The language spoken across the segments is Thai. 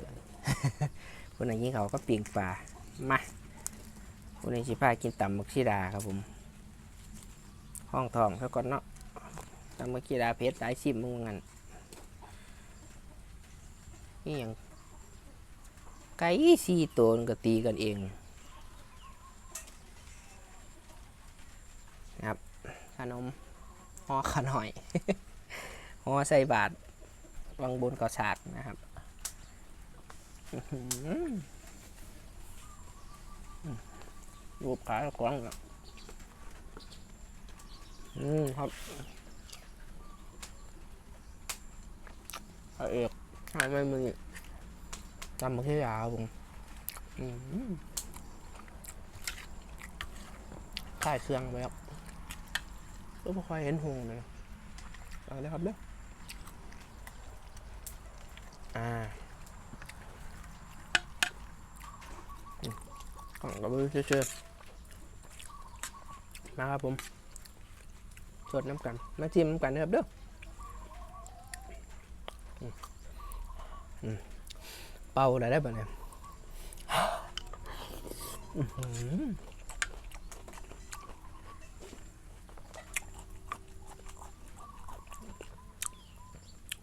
อย่างนี้เขาก็ปิ่งปลามาวันนี้ชิพากินตำมักชีดาครับผม ห้องทองแล้วก่อนเนาะตำมักชีดาเพชรสายชิมมึงงั้นนี่อย่างไก่สี่ตัวก็ตีกันเองนะครับขนมห่อขน่อยห่อใส่บาทวางบนกอฉากนะครับ รูปขายกว้างอะอืมครับพระเอกทำไมมือจำมาที่ยาวผมอืมค่ายเครื่องไปครับก็ไม่ค่อยเห็นหงเลยเอาเลยครับเด้อ กล่งกับมือเชื่อๆมาครับผมสดน้ำกัน มาจิ้มน้ำกันนะครับเด้อเป่าอะไรได้ป่ะเนี่ยอื้อหือ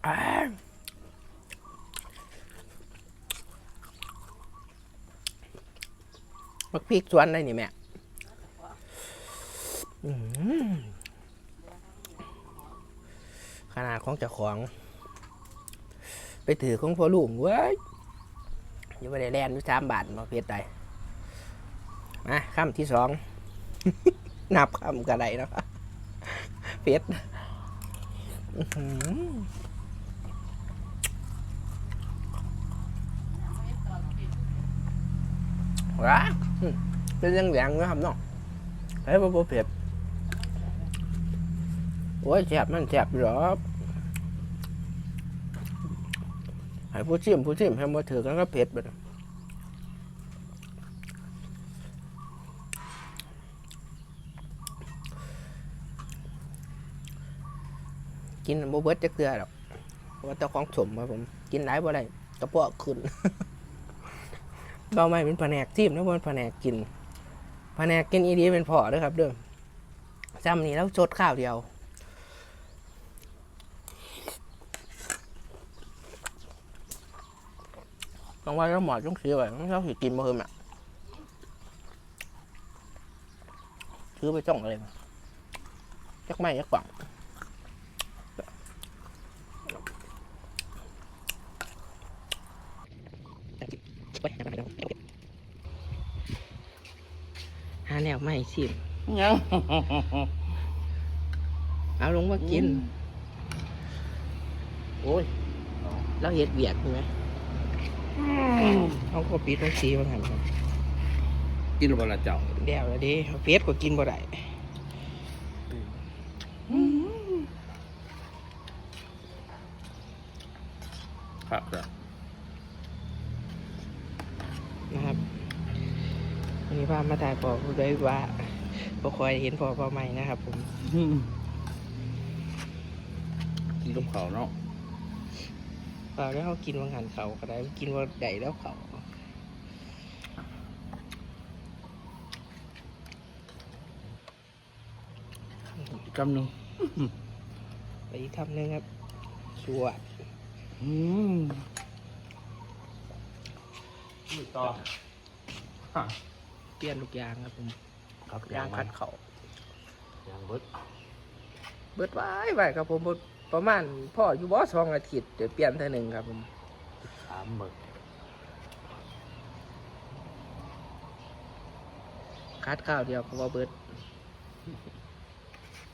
อ่า มักพริกสวนได้นี่แม่ขนาดของเจ้าของ ไปถือของพ่อลุงเว้ยยังไม่ได้แลนด้วยสามบาทมาเพชรใดมาข้ามที่สอง นับคำกระไดเนาะเพชรอื้อหือว้า เป็นยังแหลงนะครับเนาะเฮ้บ่บ่เผ็ดโอ้ยแซ่บมันแซ่บหรอให้ผู้ชิมผู้ชิมให้มาถือกันก็เผ็ดไปกินบ่เบิดจักเทื่อหรอกเพราะว่าเจ้าของสมครับผม กินหลายบ่ได้กระเพาะขึ้น เราไม่เป็นแผนกทีมนะเป็นแผนกกินแผนกกินอีดีเป็นพอด้วยครับเด้อจำนี้แล้วจดข้าวเดียวต้องว่าเราหมอต้องซื้อไว้ต้องเราสิกินมาเพิ่มอะซื้อไปจ้องอะไรยักไม่จักฝังไปหาไปหา แนวไม่สิมยังเอาลงมากิน โอ้ยแล้วเห็ดเบียดใช่ไหมเอาก็ปิดมันสีมันหันครับกินบละเจ้าเดี๋ยวแล้วดิเฟสก็กินบ่ได้ครับครับนะครับ วันนี้พามาถ่ายพอผู้ได้ว่าบ่คอยเห็นพอพอใหม่นะครับผมกินกับเขาวเนาะพอแล้วเขากินวังหันเขาก็ได้กินว่าใดแล้วเขาอีกคำหนึ่งไปอีกคำหนึงครับสวดอืมต่อ เปลี่ยนลูกยางครับผมครับยางคัดเขายางเบิดเบิดไว้ไว้ครับผมเบิดประมาณพ่ออยู่บ่สองอาทิตย์เดี๋ยวเปลี่ยนเท่านึงครับผมสามเบิดคัดข้าวเดียวก็ว่าเบิด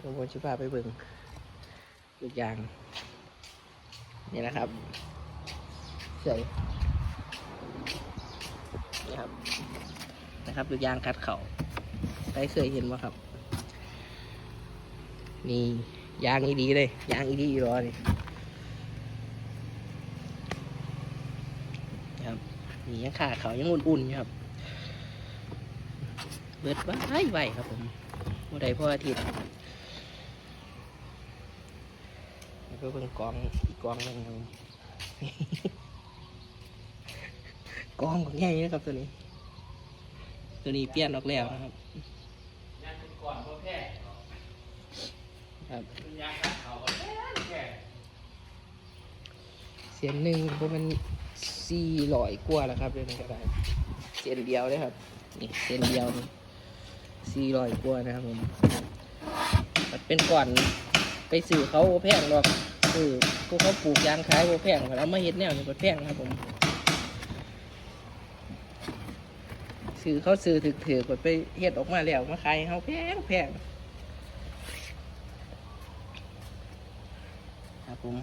ผมวนชิพาไปเบิ่งลูกยาง นี่นะครับ ใส่นี่ครับ นะครับลูกยางคัดเขาใครเคยเห็นบ่ครับ นี่ยางอีดีเลย ยางอีดีอีรอนี่ครับนี่ยังขาเขายังอุ่นๆอยู่ครับ เบิดไว้ไวครับผมวันใดพ่ออาทิตย์แล้วก็เบิ่งกองอีกกองหนึงครับกองของใหญ่นะครับตัวนี้ ตัวนี้เปลี่ยนออกแล้วนะครับเป็นก่อนเพราะแพ้ครับมันยังกัดเสียนหนึ่งเพราะมันสี่ร้อยกว่าแล้วครับเรื่องนี้ก็ได้เสียนเดียวเลยครับนี่เสียนเดียวนี่สี่ร้อยกว่านะครับผมมันเป็นก่อนไปสื่อเขาบ่แพงหรอกสื่อพวกเขาปลูกยางขายโบแพงแล้วมาเฮ็ดแนวนี่บ่แพงครับผม สื่อเขาซื้อถึกถือกดไปเฮ็ดออกมาแล้วมาขายเขาแพงแพงครับผม